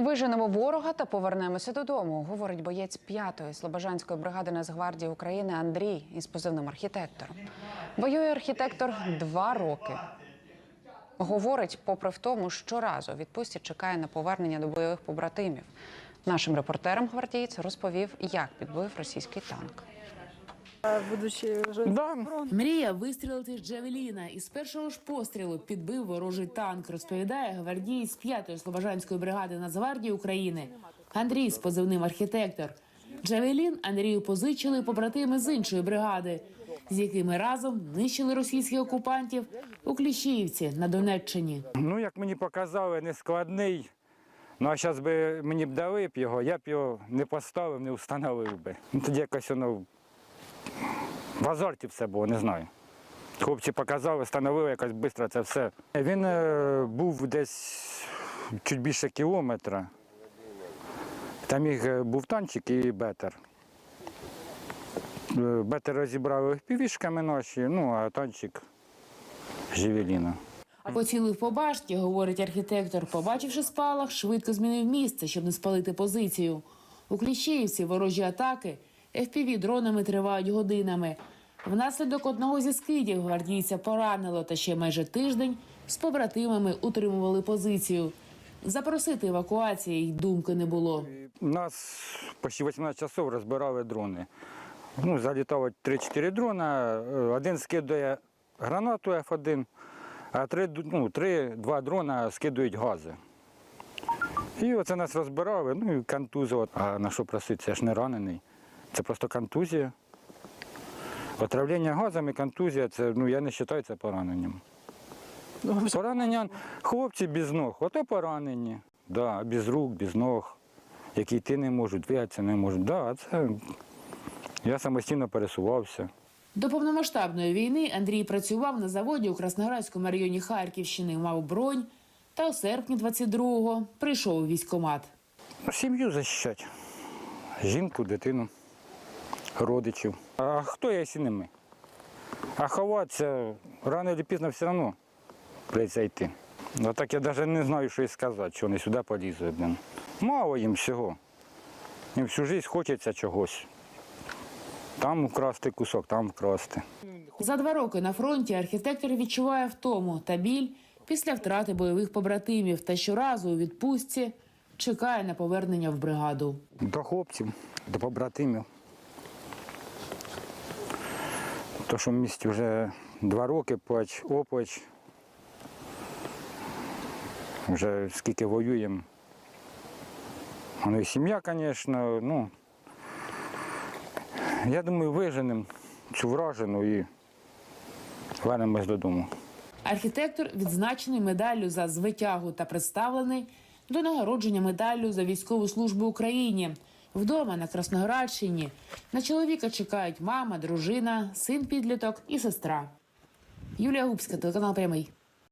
Виженемо ворога та повернемося додому, говорить боєць п'ятої слобожанської бригади Нацгвардії України Андрій із позивним архітектор. Воює архітектор два роки. Говорить, попри в тому, щоразу відпустці чекає на повернення до бойових побратимів. Нашим репортерам гвардієць розповів, як підбив російський танк. Будучи вже Да, Мрія вистрілити з Джавеліна і з першого ж пострілу підбив ворожий танк, розповідає гвардієць 5-ї Слобожанської бригади Нацгвардії України Андрій з позивним архітектор. Джавелін Андрію позичили побратими з іншої бригади, з якими разом нищили російських окупантів у Кліщіївці на Донеччині. ну як мені показали, не складний. Ну а зараз би мені б дали б його, я б його не поставив, не встановив би. Ну тоді якось воно в азарті все було, не знаю. Хлопці показали, встановили якось швидко це все. Він е, був десь чуть більше кілометра. Там їх е, був танчик і бетер. Е, Бетер розібрали півішками наші, ну а танчик Живеліна. Поцілив по башті, говорить архітектор. Побачивши спалах, швидко змінив місце, щоб не спалити позицію. У Кліщеївці ворожі атаки fpv дронами тривають годинами. Внаслідок одного зі скидів гвардійця поранило, та ще майже тиждень з побратимами утримували позицію. Запросити евакуації й думки не було. Нас почти 18 часов розбирали дрони. Ну, залітало 3-4 дрона, один скидає гранату F1, а три, ну, три-два дрона скидують гази. І оце нас розбирали, ну і контузило. А на що просити? Це ж не ранений. Це просто контузія. Отравлення газами, контузія, це, ну, я не вважаю це пораненням. Поранення хлопці без ног, ото поранені. Да, без рук, без ног, які йти не можуть, двигатися не можуть. Да, це я самостійно пересувався. До повномасштабної війни Андрій працював на заводі у Красноградському районі Харківщини, мав бронь. Та у серпні 22-го прийшов у військкомат. Ну, Сім'ю захищати. Жінку, дитину, родичів. А хто я, якщо не ми? А ховатися рано чи пізно все одно прийдеться йти. Ну так я навіть не знаю, що і сказати, що вони сюди блін. Мало їм всього. Їм всю життя хочеться чогось. Там вкрасти кусок, там вкрасти. За два роки на фронті архітектор відчуває втому та біль після втрати бойових побратимів та щоразу у відпустці чекає на повернення в бригаду. До хлопців, до побратимів. То, що в місті вже два роки плач, оплач. Вже скільки воюємо. Ну і сім'я, звісно, ну. Я думаю, виженемо цю вражену і вернемось додому. Архітектор відзначений медаллю за звитягу та представлений до нагородження медаллю за військову службу Україні. Вдома на Красноградщині на чоловіка чекають мама, дружина, син підліток і сестра. Юлія Губська, телеканал Прямий.